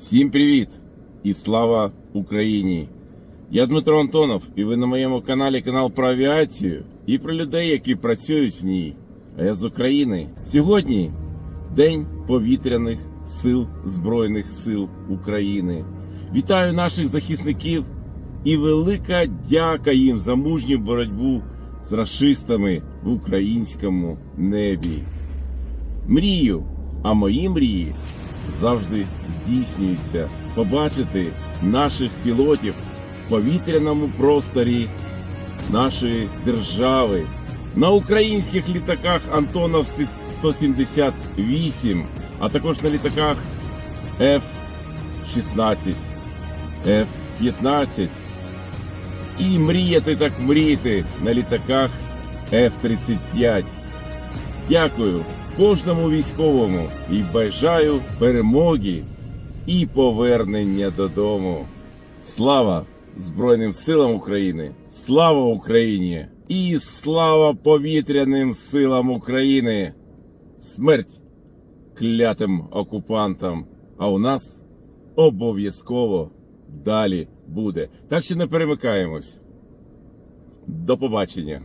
Всім привіт і слава Україні! Я Дмитро Антонов, і ви на моєму каналі канал про авіацію і про людей, які працюють в ній. А я з України. Сьогодні День повітряних сил Збройних сил України. Вітаю наших захисників і велика дяка їм за мужню боротьбу з расистами в українському небі. Мрію, а мої мрії завжди здійснюються. Побачити наших пілотів в повітряному просторі нашої держави. На українських літаках Антонов 178, а також на літаках F-16, F-15 і мріяти так мріяти на літаках F-35. Дякую кожному військовому і бажаю перемоги і повернення додому. Слава Збройним силам України! Слава Україні! І слава повітряним силам України! Смерть клятим окупантам! А у нас обов'язково далі буде. Так що не перемикаємось. До побачення!